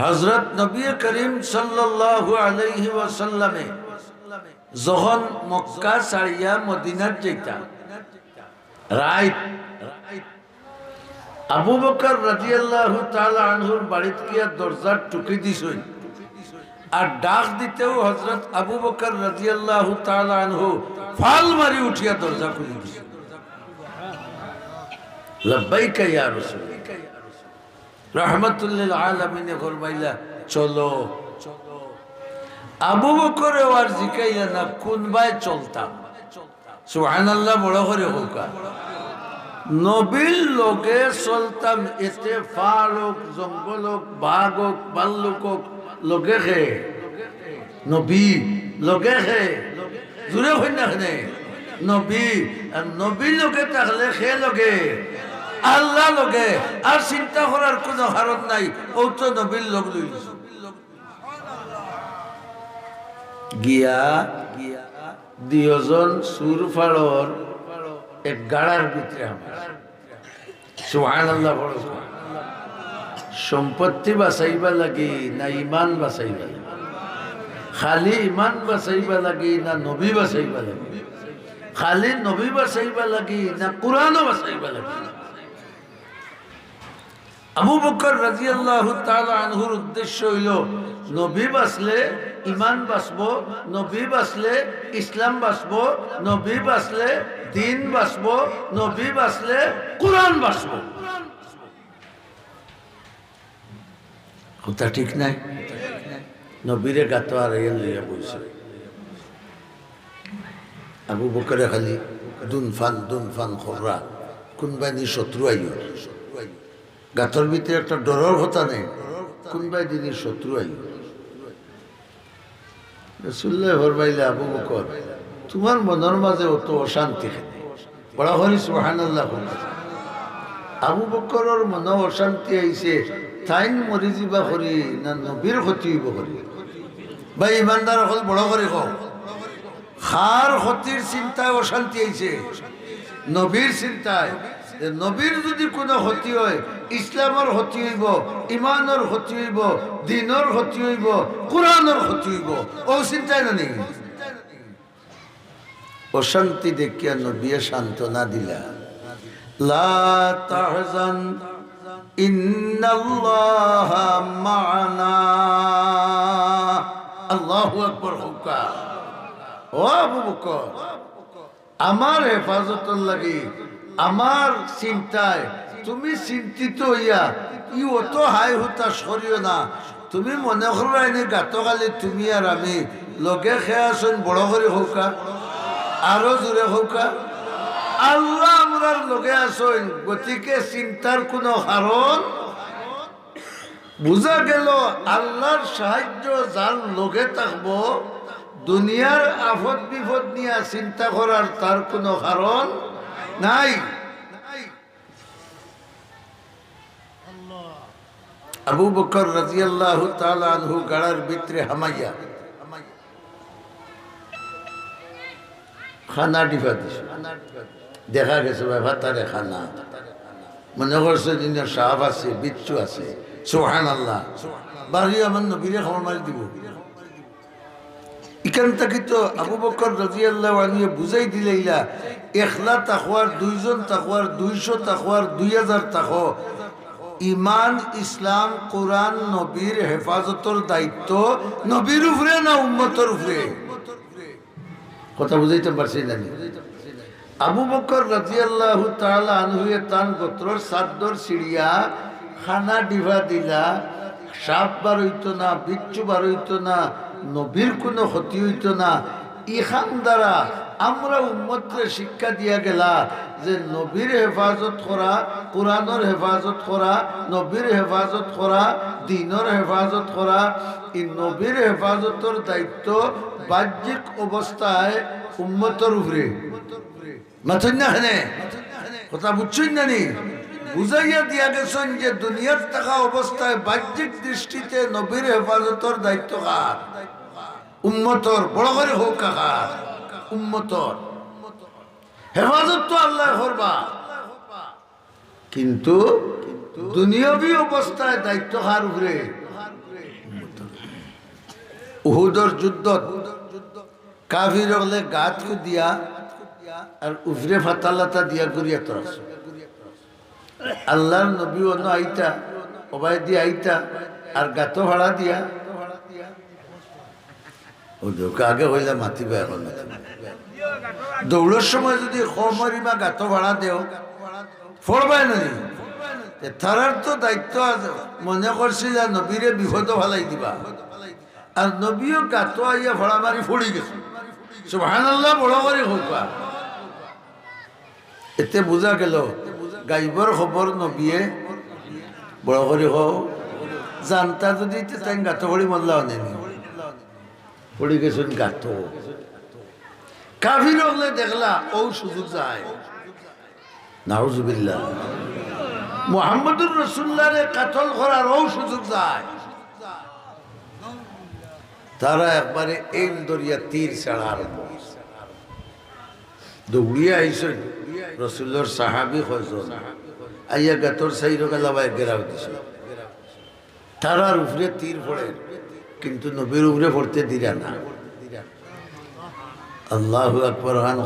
হজরত নবী করিম সাল্লাল্লাহু আলাইহি ওয়াসাল্লামে যখন মক্কা ছাড়িয়া মদিনার যেতা রাইট আবু বকর রাদিয়াল্লাহু তাআলা আনহুর বাড়িত গিয়া দরজার টুকি দিছই আর ডাক দিতেও হযরত আবু বকর রাদিয়াল্লাহু তাআলা আনহু ফাল মারি উঠিয়া দরজা খুলে দিছে লব্বাইকা ইয়া রাসূল রহমতুল্লিল আলমিনে ফরমাইলা চলো। আবু বকরে আর জিকাইলা না কোনবাই চলতাম? সুবহানাল্লাহ, বড় করে হোকা নবীর লোকে চলতাম, এতে ফাল হোক জঙ্গল হোক বাঘ হোক ভাল্লুক হোক লোকে খে। নবী, লোকে খে। জুড়ে হই না। খানে নবী, আর নবী লোকে থাকলে খে লোকে। আল্লাহ লোকে আর চিন্তা করার কোনো কারণ নাই ও তো নবীর লোক গিয়া দুজন সুর ফাড়র এক গাড়ার ভিতরে আমার সম্পত্তি বাঁচাইবা লাগি না ইমান বাঁচাইবা লাগি? খালি ইমান বাঁচাইবা লাগি না নবী বাঁচাইবা লাগি? খালি নবী বাঁচাইবা লাগি না কোরআনও বাঁচাইবা লাগি? আবু বকর রাজিয়াল্লাহু তাআলা আনহুর উদ্দেশ্য হইল, নবী বাঁচলে ইমান বাঁচবো, নবী বাঁচলে ইসলাম বাঁচবো, নবী বাঁচলে দিন বাঁচবো, নবী বাঁচলে কোরআন বাঁচবো। কথা ঠিক নাই? নবীরে গাতো আর লইয়া বইছে। আবু বকরে খালি দুন ফান দুন ফান খবরা। কোনবাই নি শত্রু আইয় গাতর ভিতরে একটা ডরের কথা নেই। কোনবাই দিনই শত্রু আইয় রসুল্লাহ ফরমাইলে আবু বকর তোমার মনের মাঝে অত অশান্তি খেলে বড় হরি সুহানাল্লাহ আবু বকরের মন অশান্তি আইছে তাইন মরি যাবা করি না নবীর ক্ষতি হইব করি বা ইমানদার হল বড় করে কও খার ক্ষতির চিন্তায় অশান্তি আইছে নবীর চিন্তায় যে নবীর যদি কোনো ক্ষতি হয়, ইসলামের ক্ষতি হইব, ইমানের ক্ষতি হইব, দিনের ক্ষতি হইব, কোরআনের ক্ষতি হইব, ও চিন্তায় না নেই? অশান্তি দেখিয়া নবিয়ে সান্ত্বনা দিলা। লা তাহজান, ইন্নাল্লাহা আল্লাহু আকবার, হুকা। ও আবু বকর, আমার হেফাজতের লাগি আমার চিন্তায় তুমি চিন্তিত হইয়া, ই অত হাই হুতা সরিও না। তুমি মনে করো এনে গাতকালি তুমি আর আমি, লগে খেয়ে আসুন বড় করে হৌকা আরও জোরে হৌকা আল্লাহ আমরার লগে আসুন গতিকে চিন্তার কোনো কারণ বুঝা গেল আল্লাহর সাহায্য যার লগে থাকব দুনিয়ার আফদ বিপদ নিয়ে চিন্তা করার তার কোনো কারণ নাই। আবু বকর রাজিয়াল্লাহু তাআলা আনহু গাড়ার ভিতরে হামাইয়া খানা ডিফা দিছে। দেখা গেছে বাবা তারে খানা। মনে করছে দিনের সাহাব আছে, বিচ্ছু আছে। সোহান আল্লাহ বাড়ি আমার নবীরে খবর মারি দিব। এখান থেকে তো আবু বকর রাজিয়াল্লাহ বুঝাই দিলে ইলা একলা তাকওয়ার দুইজন তাকওয়ার দুইশো তাকওয়ার দুই হাজার তাকো ইমান, ইসলাম, কোরআন, নবীর হেফাজতর দায়িত্ব নবীর উপরে না উম্মতর উপরে? কথা বুঝাইতে পারছি না আবু বকর রাজিয়াল্লাহু তাআলা আনহুয়ে তান গোত্রর সাদ্দর সিড়িয়া খানা ডিভা দিলা সাপ বার হইতো না, বিচ্ছু বার হইতো না, নবীর কোনো ক্ষতি হইতো না। ইখান দ্বারা আমরা উম্মতরে শিক্ষা দিয়া গেলা যে নবীর হেফাজত করা, কোরআনের হেফাজত করা, নবীর হেফাজত করা, দিনের হেফাজত করা, এই নবীর হেফাজতের দায়িত্ব বাহ্যিক অবস্থায় উম্মতর উপরে। মাথুন না কথা বুঝছই না নি? বুঝাইয়া দিয়া গেছেন যে দুনিয়ার থাকা অবস্থায় বাহ্যিক দৃষ্টিতে নবীর হেফাজতর দায়িত্ব কার? উম্মতর, বড় করে হোক উম্মতর। হেফাজত তো আল্লাহ করবা কিন্তু দুনিয়াবী অবস্থায় দায়িত্ব কার উপরে? উহুদর যুদ্ধত। কাফির হলে গাত দিয়া আর উফরে ফাতালাতা দিয়া করিয়া তরাস। আল্লাহর নবী অন্য আইতা অবাই দিয়া আইতা, আর গাত ভাড়া দিয়া। আগে হইলে মাতিবে এখন। দৌড়ের সময় যদি খমারিমা গাত ভাড়া দেও। ফরবাই নানি তারার তো দায়িত্ব মনে করছি যে নবীরে বিপদ ভালাই দিবা। আর নবীও গাত আইয়া ভাড়া মারি ফড়ি গেছে। সুহান আল্লাহ বড় করে হোকা এতে বোঝা গেল গাইবর খবর নবিয়ে। বড় করে হোক জানতা যদি তাই গাত ভরি মল্লা নেনি পড়ে গেছেন গাত কাফির হলে দেখলা ও সুযোগ যায়। নাউজুবিল্লাহ। মোহাম্মদুর রসুল্লারে কাতল করার ও সুযোগ যায়। তারা একবারে এম দরিয়া তীর ছাড়া আরম্ভ দৌড়িয়ে আইসন রসুল্লর সাহাবি হজন আইয়া গাতর সাইর গেলাবাই গেরাও দিছ। তারার উপরে তীর পড়ে, কিন্তু নবীর উপরে পড়তে দিরা না। আল্লাহ আকবর হান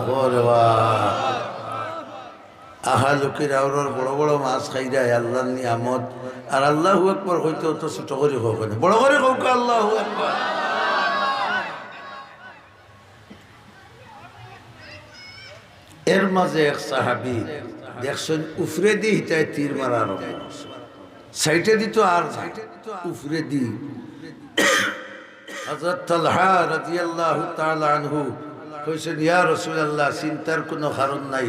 আহা লোকের আওরার বড় বড় মাছ খাইরা আল্লাহ নিয়ামত। আর আল্লাহ আকবর হইতে অত ছোট করে হোক বড় করে হোক আল্লাহ আকবর। মাঝে এক সাহাবি দেখছেন, উফরে দি হিতায় তীর মারার সাইটে দিত আর উফরে দি চিন্তার কোনো কারণ নাই।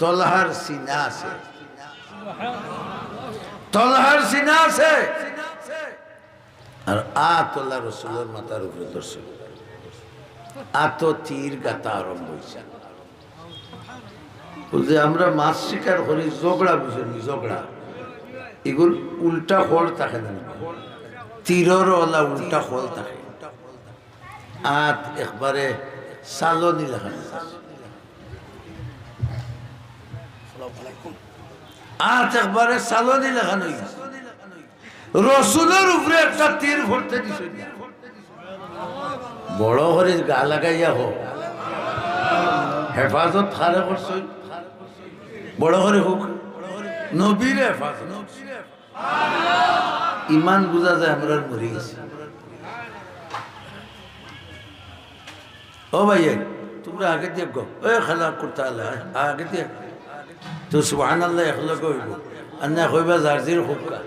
তলহার সিনা আছে। তলহার সিনা আছে। আর আ তোলা রসুলের মাথার উপরে ধরছে। আত তীর গাতা আরম্ভ হয়েছে বলছে, আমরা মাছ শিকার করি, ঝগড়া বুঝেনি ঝগড়া। এগুলো উল্টা খোল থাকে না। তীরর ওলা উল্টা খোল থাকে। আত একবারে সালনি লেখা আজ একবারে সালনি লেখানো রসুলের উপরে একটা তীর ভরতে দিছ। বড় করে গা লাগাইয়া হোক হেফাজত খারে করছ। বড় করে হোক। নবীর ইমান বুঝা যায়, আমরা মরে গেছি। ও ভাই তোমরা আগে দিয়ে গো। এ খেলা করতে আগে দিয়ে তো সুহান আল্লাহ একলগে হইব। আর না কইবা জার্জির হুক্কা।